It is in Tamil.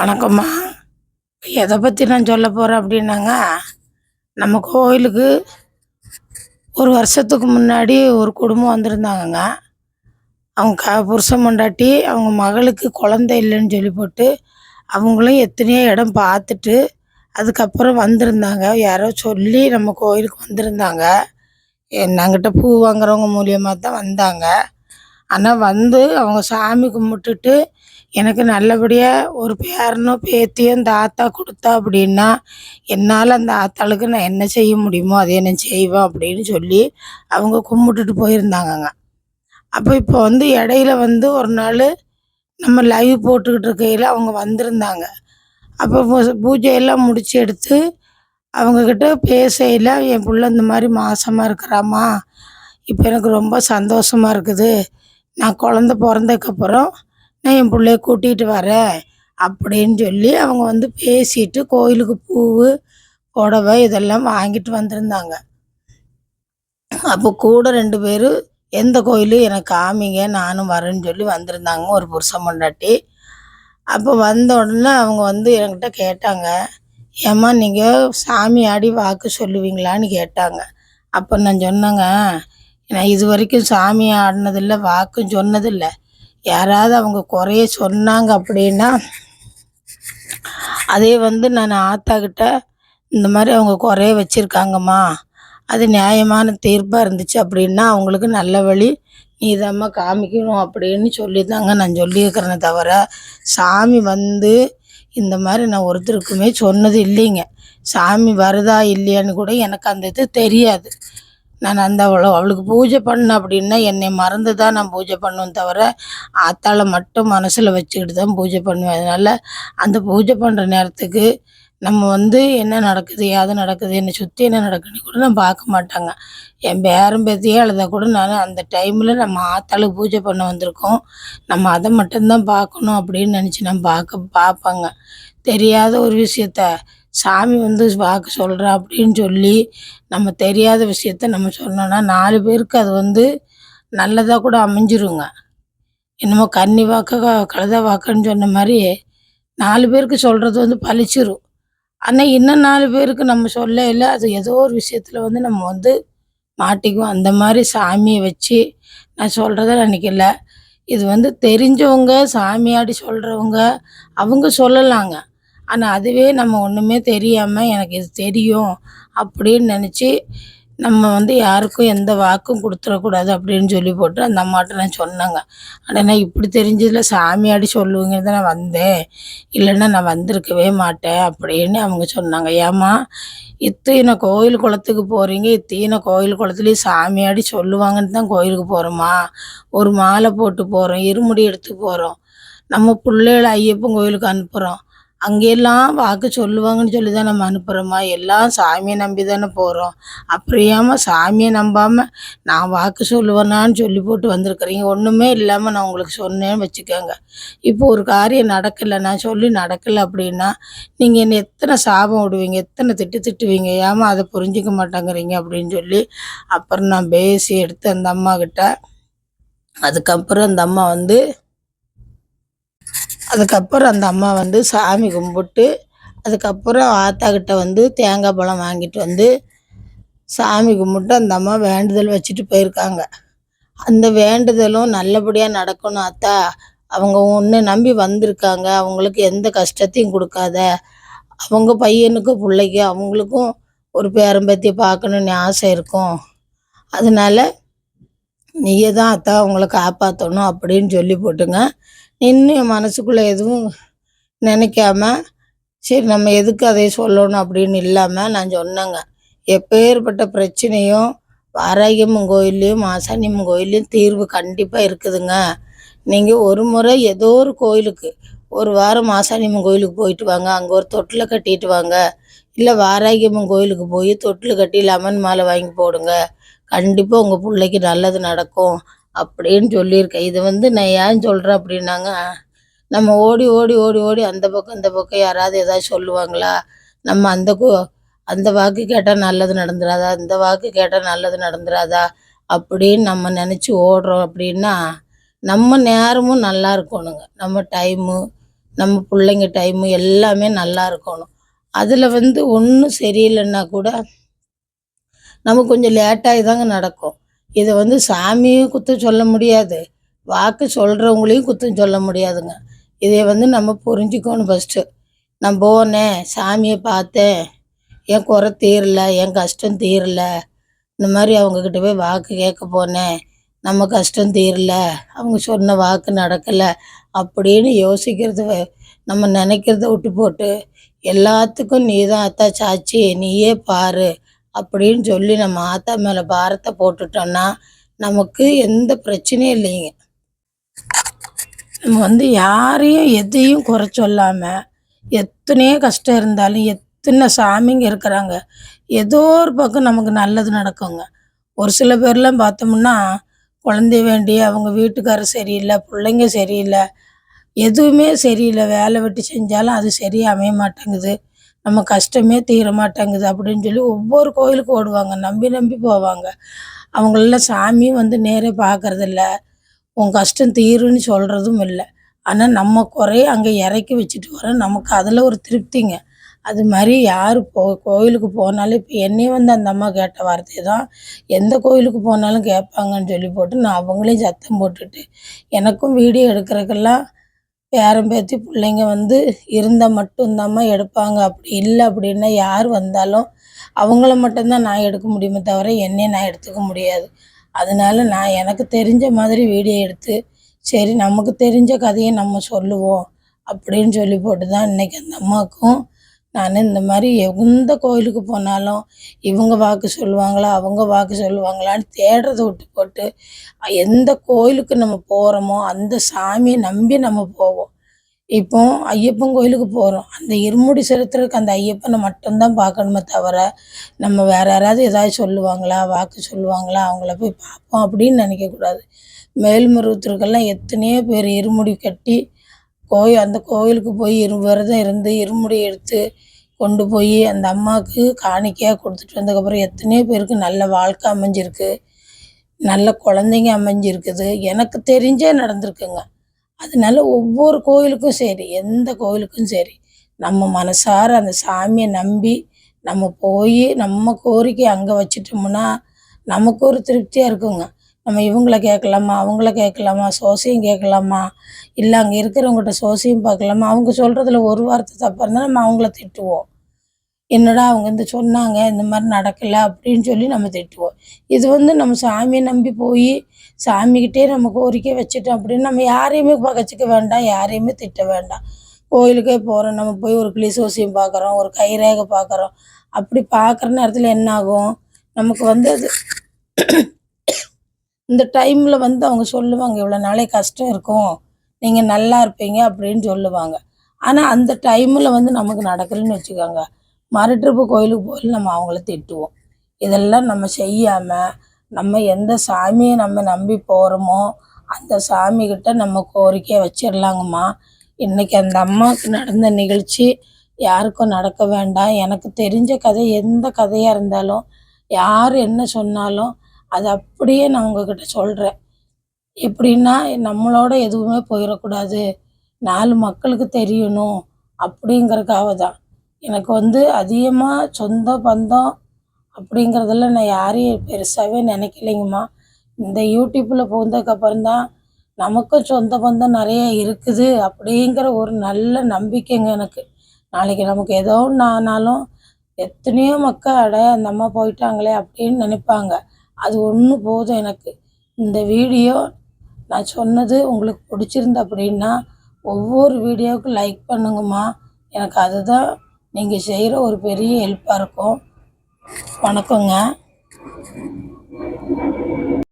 வணக்கம்மா. எதை பற்றி நான் சொல்ல போகிறேன் அப்படின்னாங்க நம்ம கோயிலுக்கு ஒரு வருஷத்துக்கு முன்னாடி ஒரு குடும்பம் வந்திருந்தாங்கங்க. அவங்க க புருஷன் மண்டாட்டி அவங்க மகளுக்கு குழந்தை இல்லைன்னு சொல்லி போட்டு அவங்களும் எத்தனையோ இடம் பார்த்துட்டு அதுக்கப்புறம் வந்திருந்தாங்க. யாரோ சொல்லி நம்ம கோயிலுக்கு வந்திருந்தாங்க. என்கிட்ட பூ வாங்குறவங்க மூலியமாக தான் வந்தாங்க. ஆனால் வந்து அவங்க சாமி கும்பிட்டுட்டு எனக்கு நல்லபடியாக ஒரு பேரனோ பேத்தியும் இந்த ஆத்தா கொடுத்தா அப்படின்னா என்னால் அந்த ஆத்தாளுக்கு நான் என்ன செய்ய முடியுமோ அதை நான் செய்வேன் அப்படின்னு சொல்லி அவங்க கும்பிட்டுட்டு போயிருந்தாங்கங்க. அப்போ இப்போ வந்து இடையில வந்து ஒரு நாள் நம்ம லைவ் போட்டுக்கிட்டு இருக்கையில் அவங்க வந்திருந்தாங்க. அப்போ பூ- பூஜையெல்லாம் முடிச்சு எடுத்து அவங்கக்கிட்ட பேசையில் என் பிள்ளை இந்த மாதிரி மாசமாக இருக்கிறாம்மா. இப்போ எனக்கு ரொம்ப சந்தோஷமா இருக்குது. நான் குழந்த பிறந்ததுக்கப்புறம் நான் என் பிள்ளைய கூட்டிகிட்டு வரேன் அப்படின்னு சொல்லி அவங்க வந்து பேசிட்டு கோயிலுக்கு பூவு புடவை இதெல்லாம் வாங்கிட்டு வந்திருந்தாங்க. அப்போ கூட ரெண்டு பேரும் எந்த கோயில்? எனக்கு காமிங்க நானும் வரேன்னு சொல்லி வந்திருந்தாங்க ஒரு புருஷன் பொண்டாட்டி அப்போ வந்த உடனே அவங்க வந்து என்கிட்ட கேட்டாங்க ஏம்மா நீங்கள் சாமி ஆடி வாக்கு சொல்லுவீங்களான்னு கேட்டாங்க. அப்போ நான் சொன்னேங்க நான் இது வரைக்கும் சாமி ஆடினதில்ல வாக்கும் சொன்னதில்லை. யாராவது அவங்க குறைய சொன்னாங்க அப்படின்னா அதே வந்து நான் ஆத்தாக்கிட்ட இந்த மாதிரி அவங்க குறைய வச்சுருக்காங்கம்மா அது நியாயமான தீர்ப்பாக இருந்துச்சு அப்படின்னா அவங்களுக்கு நல்ல வழி நீதாம்மா காமிக்கணும் அப்படின்னு சொல்லி தாங்க நான் சொல்லியிருக்கிறேனே தவிர சாமி வந்து இந்த மாதிரி நான் ஒருத்தருக்குமே சொன்னது இல்லைங்க. சாமி வருதா இல்லையான்னு கூட எனக்கு அந்த இது தெரியாது. நான் அந்த அவளை அவளுக்கு பூஜை பண்ண அப்படின்னா என்னை மறந்து தான் நான் பூஜை பண்ணுவேன் தவிர ஆத்தாளை மட்டும் மனசில் வச்சுக்கிட்டு தான் பூஜை பண்ணுவேன். அதனால் அந்த பூஜை பண்ணுற நேரத்துக்கு நம்ம வந்து என்ன நடக்குது ஏது நடக்குது என்னை சுற்றி என்ன நடக்குதுன்னு கூட நான் பார்க்க மாட்டாங்க. என் பேரன் பேத்தியே அழுதா கூட நான் அந்த டைமில் நம்ம ஆத்தாளுக்கு பூஜை பண்ண வந்திருக்கோம். நம்ம அதை மட்டும்தான் பார்க்கணும் அப்படின்னு நினச்சி நான் பார்க்க பார்ப்பாங்க. தெரியாத ஒரு விஷயத்த சாமி வந்து பார்க்க சொல்கிறா அப்படின்னு சொல்லி நம்ம தெரியாத விஷயத்த நம்ம சொன்னோன்னா நாலு பேருக்கு அது வந்து நல்லதாக கூட அமைஞ்சிருங்க. என்னமோ கன்னி வாக்க கழுத வாக்குன்னு சொன்ன மாதிரி நாலு பேருக்கு சொல்கிறது வந்து பழிச்சிரும். ஆனால் இன்னும் நாலு பேருக்கு நம்ம சொல்ல இல்லை அது ஏதோ ஒரு விஷயத்தில் வந்து நம்ம வந்து மாட்டிக்குவோம். அந்த மாதிரி சாமியை வச்சு நான் சொல்கிறத நினைக்கல. இது வந்து தெரிஞ்சவங்க சாமியாடி சொல்கிறவங்க அவங்க சொல்லலாங்க. ஆனால் அதுவே நம்ம ஒன்றுமே தெரியாமல் எனக்கு இது தெரியும் அப்படின்னு நினச்சி நம்ம வந்து யாருக்கும் எந்த வாக்கும் கொடுத்துடக்கூடாது அப்படின்னு சொல்லி போட்டு அந்த அம்மாட்ட நான் சொன்னேங்க. ஆனால் நான் இப்படி தெரிஞ்சதில் சாமியாடி சொல்லுவீங்கன்னு தான் நான் வந்தேன். இல்லைன்னா நான் வந்திருக்கவே மாட்டேன் அப்படின்னு அவங்க சொன்னாங்க. ஏம்மா இத்தனை கோயில் குளத்துக்கு போகிறீங்க இத்தனை கோயில் குளத்துலேயும் சாமியாடி சொல்லுவாங்கன்னு தான் கோயிலுக்கு போகிறோமா ஒரு மாலை போட்டு போகிறோம் இருமுடி எடுத்து போகிறோம் நம்ம பிள்ளைகளை ஐயப்பன் கோயிலுக்கு அனுப்புகிறோம் அங்கெல்லாம் வாக்கு சொல்லுவாங்கன்னு சொல்லி தான் நம்ம அனுப்புகிறோமா எல்லாம் சாமியை நம்பி தானே போகிறோம் அப்புறம் சாமியை நம்பாமல் நான் வாக்கு சொல்லுவேனான்னு சொல்லி போட்டு வந்திருக்கிறீங்க. ஒன்றுமே இல்லாமல் நான் உங்களுக்கு சொன்னேன்னு வச்சுக்கோங்க. இப்போ ஒரு காரியம் நடக்கலை நான் சொல்லி நடக்கலை அப்படின்னா நீங்கள் என்ன எத்தனை சாபம் விடுவீங்க? எத்தனை திட்டு திட்டுவீங்க? ஏமா அதை புரிஞ்சிக்க மாட்டேங்கிறீங்க அப்படின்னு சொல்லி அப்புறம் நான் பேசி எடுத்து அந்த அம்மாக்கிட்ட அதுக்கப்புறம் அந்த அம்மா வந்து அதுக்கப்புறம் அந்த அம்மா வந்து சாமி கும்பிட்டு அதுக்கப்புறம் ஆத்தாக்கிட்ட வந்து தேங்காய் பழம் வாங்கிட்டு வந்து சாமி கும்பிட்டு அந்த அம்மா வேண்டுதல் வச்சுட்டு போயிருக்காங்க. அந்த வேண்டுதலும் நல்லபடியாக நடக்கணும் அத்தா அவங்க ஒன்று நம்பி வந்திருக்காங்க. அவங்களுக்கு எந்த கஷ்டத்தையும் கொடுக்காத. அவங்க பையனுக்கும் பிள்ளைக்கும் அவங்களுக்கும் ஒரு பேரம்பத்தியை பார்க்கணுன்னு ஆசை இருக்கும். அதனால நீயே தான் அத்தா அவங்கள காப்பாற்றணும் அப்படின்னு சொல்லி போட்டுங்க. இன்னும் என் மனசுக்குள்ளே எதுவும் நினைக்காம சரி நம்ம எதுக்கு அதை சொல்லணும் அப்படின்னு இல்லாமல் நான் சொன்னேங்க. எப்பேற்பட்ட பிரச்சனையும் வாராகியம்மன் கோயில்லையும் மாசாணியம்மன் கோயில்லையும் தீர்வு கண்டிப்பாக இருக்குதுங்க. நீங்கள் ஒரு முறை ஏதோ ஒரு கோயிலுக்கு ஒரு வாரம் மாசாணியம்மன் கோயிலுக்கு போயிட்டு வாங்க. அங்கே ஒரு தொட்டில் கட்டிட்டு வாங்க. இல்லை வாராகியம்மன் கோயிலுக்கு போய் தொட்டில் கட்டி லெமன் மாலை வாங்கி போடுங்க. கண்டிப்பாக உங்கள் பிள்ளைக்கு நல்லது நடக்கும். அப்படின்னு சொல்லியிருக்கேன். இது வந்து நான் ஏன் சொல்கிறேன் அப்படின்னாங்க நம்ம ஓடி ஓடி ஓடி ஓடி அந்த பக்கம் இந்த பக்கம் யாராவது ஏதாவது சொல்லுவாங்களா? நம்ம அந்த கோ அந்த வாக்கு கேட்டால் நல்லது நடந்துடாதா இந்த வாக்கு கேட்டால் நல்லது நடந்துடாதா அப்படின்னு நம்ம நினச்சி ஓடுறோம் அப்படின்னா நம்ம நேரமும் நல்லா இருக்கணுங்க. நம்ம டைமு நம்ம பிள்ளைங்க டைமு எல்லாமே நல்லா இருக்கணும். அதில் வந்து ஒன்றும் சரியில்லைன்னா கூட நம்ம கொஞ்சம் லேட்டாகி தாங்க நடக்கும். இதை வந்து சாமியும் குத்தம் சொல்ல முடியாது. வாக்கு சொல்கிறவங்களையும் குத்தம் சொல்ல முடியாதுங்க. இதை வந்து நம்ம புரிஞ்சுக்கணும் ஃபஸ்ட்டு நான் போனேன் சாமியை பார்த்தேன். என் குறை தீரல என் கஷ்டம் தீரல. இந்த மாதிரி அவங்கக்கிட்ட போய் வாக்கு கேட்க போனேன். நம்ம கஷ்டம் தீரல அவங்க சொன்ன வாக்கு நடக்கலை அப்படின்னு யோசிக்கிறது நம்ம நினைக்கிறத விட்டு போட்டு எல்லாத்துக்கும் நீ தான் அத்தா சாச்சி நீயே பாரு. அப்படின்னு சொல்லி நம்ம ஆத்தா மேலே பாரத்தை போட்டுட்டோம்னா நமக்கு எந்த பிரச்சனையும் இல்லைங்க. நம்ம வந்து யாரையும் எதையும் குறை சொல்லாமல் எத்தனையோ கஷ்டம் இருந்தாலும் எத்தனை சாமிங்க இருக்கிறாங்க ஏதோ ஒரு பக்கம் நமக்கு நல்லது நடக்குங்க. ஒரு சில பேர்லாம் பார்த்தோம்னா குழந்தைய வேண்டி அவங்க வீட்டுக்காரர் சரியில்லை பிள்ளைங்க சரியில்லை எதுவுமே சரியில்லை வேலை வெட்டி செஞ்சாலும் அது சரியாக அமைய மாட்டேங்குது. நம்ம கஷ்டமே தீர மாட்டேங்குது அப்படின்னு சொல்லி ஒவ்வொரு கோயிலுக்கு ஓடுவாங்க. நம்பி நம்பி போவாங்க. அவங்களெல்லாம் சாமியும் வந்து நேரே பார்க்கறதில்ல. உன் கஷ்டம் தீருன்னு சொல்கிறதும் இல்லை. ஆனால் நம்ம குறைய அங்கே இறக்கி வச்சுட்டு வரோம் நமக்கு அதில் ஒரு திருப்திங்க. அது மாதிரி யார் போ கோயிலுக்கு போனாலும் இப்போ என்னையும் வந்து அந்த அம்மா கேட்ட வார்த்தை தான் எந்த கோயிலுக்கு போனாலும் கேட்பாங்கன்னு சொல்லி போட்டு நான் அவங்களையும் சத்தம் போட்டுட்டு எனக்கும் வீடியோ எடுக்கிறதுக்கெல்லாம் பேரன் பேத்தி பிள்ளைங்க வந்து இருந்தால் மட்டும்தாம்மா எடுப்பாங்க. அப்படி இல்லை அப்படின்னா யார் வந்தாலும் அவங்கள மட்டும்தான் நான் எடுக்க முடியுமே தவிர என்னையும் நான் எடுத்துக்க முடியாது. அதனால நான் எனக்கு தெரிஞ்ச மாதிரி வீடியோ எடுத்து சரி நமக்கு தெரிஞ்ச கதையை நம்ம சொல்லுவோம் அப்படின்னு சொல்லி போட்டு தான் இன்றைக்கி அந்த அம்மாவுக்கும் நான் இந்த மாதிரி எந்த கோயிலுக்கு போனாலும் இவங்க வாக்கு சொல்லுவாங்களா அவங்க வாக்கு சொல்லுவாங்களான்னு தேடுறதை விட்டு போட்டு எந்த கோயிலுக்கு நம்ம போகிறோமோ அந்த சாமியை நம்பி நம்ம போவோம். இப்போ ஐயப்பன் கோயிலுக்கு போகிறோம் அந்த இருமுடி செலுத்துறதுக்கு அந்த ஐயப்பனை மட்டும்தான் பார்க்கணுமே தவிர நம்ம வேற யாராவது ஏதாவது சொல்லுவாங்களா வாக்கு சொல்லுவாங்களா அவங்கள போய் பார்ப்போம் அப்படின்னு நினைக்கக்கூடாது. மேல்மருவத்திற்கெல்லாம் எத்தனையோ பேர் இருமுடி கட்டி கோயில் அந்த கோயிலுக்கு போய் இரு விரதம் இருந்து இருமுடி எடுத்து கொண்டு போய் அந்த அம்மாவுக்கு காணிக்கையாக கொடுத்துட்டு வந்ததுக்கப்புறம் எத்தனையோ பேருக்கு நல்ல வாழ்க்கை அமைஞ்சிருக்கு. நல்ல குழந்தைங்க அமைஞ்சிருக்குது. எனக்கு தெரிஞ்சே நடந்திருக்குங்க. அதனால ஒவ்வொரு கோயிலுக்கும் சரி எந்த கோயிலுக்கும் சரி நம்ம மனசார அந்த சாமியை நம்பி நம்ம போய் நம்ம கோரிக்கை அங்கே வச்சிட்டோம்னா நமக்கு ஒரு திருப்தியாக இருக்குங்க. நம்ம இவங்கள கேட்கலாமா அவங்கள கேட்கலாமா சோசியம் கேட்கலாமா? இல்லை அங்கே இருக்கிறவங்ககிட்ட சோசியம் பார்க்கலாமா? அவங்க சொல்கிறதுல ஒரு வார்த்தை தப்பாக இருந்தால் நம்ம அவங்கள திட்டுவோம். என்னடா அவங்க இந்த சொன்னாங்க இந்த மாதிரி நடக்கலை அப்படின்னு சொல்லி நம்ம திட்டுவோம். இது வந்து நம்ம சாமியை நம்பி போய் சாமிக்கிட்டே நம்ம கோரிக்கை வச்சுட்டோம் அப்படின்னு நம்ம யாரையுமே பகச்சிக்க வேண்டாம் யாரையுமே திட்ட வேண்டாம். கோயிலுக்கே போகிறோம் நம்ம போய் ஒரு கிளி சோசியம் பார்க்குறோம் ஒரு கைரேகை பார்க்குறோம். அப்படி பார்க்குற நேரத்தில் என்ன ஆகும் நமக்கு வந்து அது இந்த டைமில் வந்து அவங்க சொல்லுவாங்க இவ்வளோ நாளே கஷ்டம் இருக்கும். நீங்கள் நல்லா இருப்பீங்க அப்படின்னு சொல்லுவாங்க. ஆனால் அந்த டைமில் வந்து நமக்கு நடக்கலைன்னு வச்சுக்கோங்க. மறுட்ரிப்பு கோயிலுக்கு போய் நம்ம அவங்கள திட்டுவோம். இதெல்லாம் நம்ம செய்யாமல் நம்ம எந்த சாமியை நம்ம நம்பி போகிறோமோ அந்த சாமிக்கிட்ட நம்ம கோரிக்கையை வச்சிடலாங்கம்மா. இன்றைக்கி அந்த அம்மாவுக்கு நடந்த நிகழ்ச்சி யாருக்கும் நடக்க வேண்டாம். எனக்கு தெரிஞ்ச கதை எந்த கதையாக இருந்தாலும் யார் என்ன சொன்னாலும் அது அப்படியே நான் உங்ககிட்ட சொல்கிறேன் எப்படின்னா நம்மளோட எதுவுமே போயிடக்கூடாது. நாலு மக்களுக்கு தெரியணும் அப்படிங்கிறதுக்காக தான் எனக்கு வந்து அதிகமாக சொந்த பந்தம் அப்படிங்கிறதெல்லாம் நான் யாரையும் பெருசாகவே நினைக்கலைங்கம்மா. இந்த யூடியூப்பில் புகுந்ததுக்கப்புறம் தான் நமக்கும் சொந்த பந்தம் நிறைய இருக்குது அப்படிங்கிற ஒரு நல்ல நம்பிக்கைங்க எனக்கு. நாளைக்கு நமக்கு ஏதோ ஒன்று ஆனாலும் எத்தனையோ மக்கள் அட அந்த அம்மா போயிட்டாங்களே அப்படின்னு நினைப்பாங்க. அது ஒன்று போதும் எனக்கு. இந்த வீடியோ நான் சொன்னது உங்களுக்கு பிடிச்சிருந்து அப்படின்னா ஒவ்வொரு வீடியோவுக்கும் லைக் பண்ணுங்கம்மா. எனக்கு அதுதான் நீங்கள் செய்கிற ஒரு பெரிய ஹெல்ப்பாக இருக்கும். வணக்கங்க.